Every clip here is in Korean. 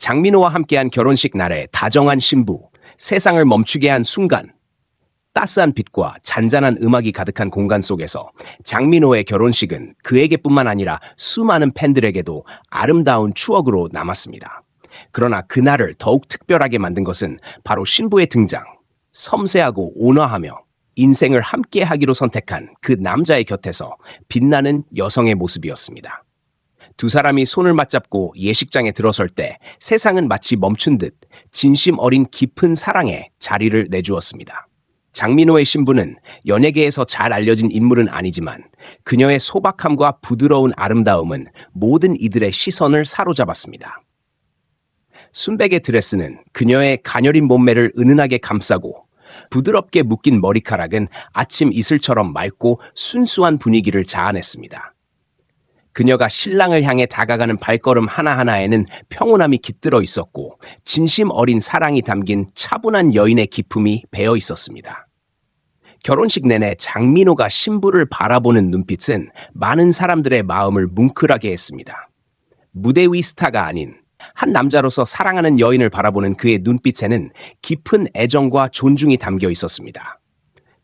장민호와 함께한 결혼식 날에 다정한 신부, 세상을 멈추게 한 순간, 따스한 빛과 잔잔한 음악이 가득한 공간 속에서 장민호의 결혼식은 그에게뿐만 아니라 수많은 팬들에게도 아름다운 추억으로 남았습니다. 그러나 그날을 더욱 특별하게 만든 것은 바로 신부의 등장, 섬세하고 온화하며 인생을 함께 하기로 선택한 그 남자의 곁에서 빛나는 여성의 모습이었습니다. 두 사람이 손을 맞잡고 예식장에 들어설 때 세상은 마치 멈춘 듯 진심 어린 깊은 사랑에 자리를 내주었습니다. 장민호의 신부는 연예계에서 잘 알려진 인물은 아니지만 그녀의 소박함과 부드러운 아름다움은 모든 이들의 시선을 사로잡았습니다. 순백의 드레스는 그녀의 가녀린 몸매를 은은하게 감싸고 부드럽게 묶인 머리카락은 아침 이슬처럼 맑고 순수한 분위기를 자아냈습니다. 그녀가 신랑을 향해 다가가는 발걸음 하나하나에는 평온함이 깃들어 있었고 진심 어린 사랑이 담긴 차분한 여인의 기품이 배어 있었습니다. 결혼식 내내 장민호가 신부를 바라보는 눈빛은 많은 사람들의 마음을 뭉클하게 했습니다. 무대 위 스타가 아닌 한 남자로서 사랑하는 여인을 바라보는 그의 눈빛에는 깊은 애정과 존중이 담겨 있었습니다.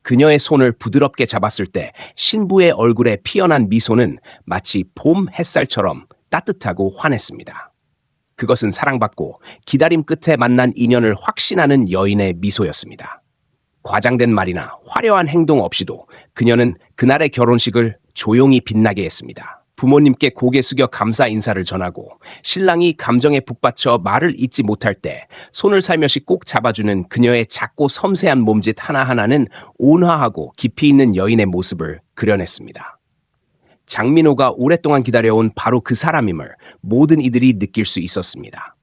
그녀의 손을 부드럽게 잡았을 때 신부의 얼굴에 피어난 미소는 마치 봄 햇살처럼 따뜻하고 환했습니다. 그것은 사랑받고 기다림 끝에 만난 인연을 확신하는 여인의 미소였습니다. 과장된 말이나 화려한 행동 없이도 그녀는 그날의 결혼식을 조용히 빛나게 했습니다. 부모님께 고개 숙여 감사 인사를 전하고 신랑이 감정에 북받쳐 말을 잇지 못할 때 손을 살며시 꼭 잡아주는 그녀의 작고 섬세한 몸짓 하나하나는 온화하고 깊이 있는 여인의 모습을 그려냈습니다. 장민호가 오랫동안 기다려온 바로 그 사람임을 모든 이들이 느낄 수 있었습니다.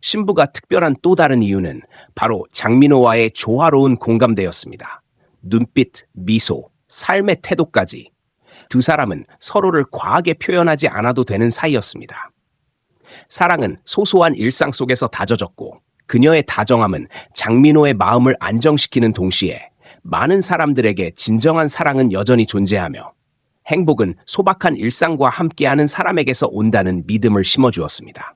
신부가 특별한 또 다른 이유는 바로 장민호와의 조화로운 공감대였습니다. 눈빛, 미소, 삶의 태도까지 두 사람은 서로를 과하게 표현하지 않아도 되는 사이였습니다. 사랑은 소소한 일상 속에서 다져졌고 그녀의 다정함은 장민호의 마음을 안정시키는 동시에 많은 사람들에게 진정한 사랑은 여전히 존재하며 행복은 소박한 일상과 함께하는 사람에게서 온다는 믿음을 심어주었습니다.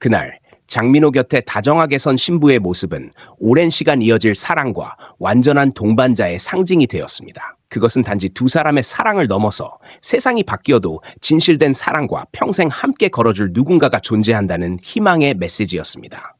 그날 장민호 곁에 다정하게 선 신부의 모습은 오랜 시간 이어질 사랑과 완전한 동반자의 상징이 되었습니다. 그것은 단지 두 사람의 사랑을 넘어서 세상이 바뀌어도 진실된 사랑과 평생 함께 걸어줄 누군가가 존재한다는 희망의 메시지였습니다.